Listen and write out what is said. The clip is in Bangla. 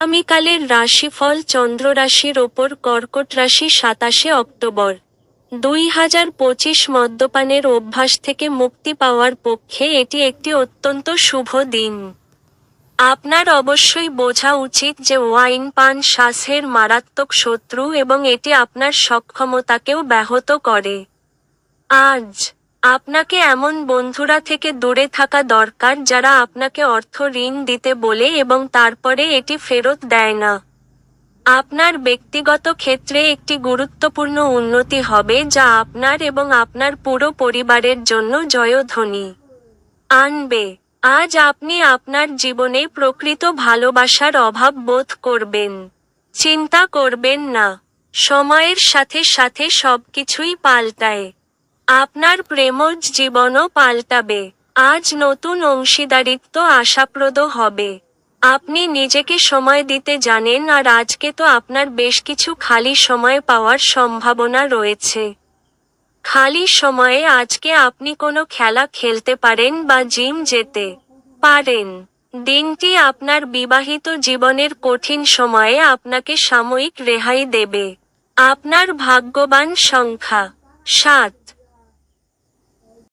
আগামীকালের রাশিফল চন্দ্র রাশির ওপর কর্কট রাশি সাতাশে অক্টোবর। দুই হাজার পঁচিশ মদ্যপানের অভ্যাস থেকে মুক্তি পাওয়ার পক্ষে এটি একটি অত্যন্ত শুভ দিন। আপনার অবশ্যই বোঝা উচিত যে ওয়াইন পান শ্বাসের মারাত্মক শত্রু এবং এটি আপনার সক্ষমতাকেও ব্যাহত করে। আজ আপনাকে এমন বন্ধুরা থেকে দূরে থাকা দরকার যারা আপনাকে অর্থ ঋণ দিতে বলে এবং তারপরে এটি ফেরত দেয় না। আপনার ব্যক্তিগত ক্ষেত্রে একটি গুরুত্বপূর্ণ উন্নতি হবে যা আপনার এবং আপনার পুরো পরিবারের জন্য জয়ধ্বনি। আনবে, আজ আপনি আপনার জীবনে প্রকৃত ভালোবাসার অভাব বোধ করবেন। চিন্তা করবেন না, সময়ের সাথে সাথে সবকিছুই পাল্টায়। আপনার প্রেমজ জীবনও পাল্টাবে। আজ নতুন অংশীদারিত্ব আশাপ্রদ হবে। আপনি নিজেকে সময় দিতে জানেন আর আজকে তো আপনার বেশ কিছু খালি সময় পাওয়ার সম্ভাবনা রয়েছে। খালি সময়ে আজকে আপনি কোনো খেলা খেলতে পারেন বা জিম যেতে পারেন। দিনটি আপনার বিবাহিত জীবনের কঠিন সময়ে আপনাকে সাময়িক রেহাই দেবে। আপনার ভাগ্যবান সংখ্যা সাত।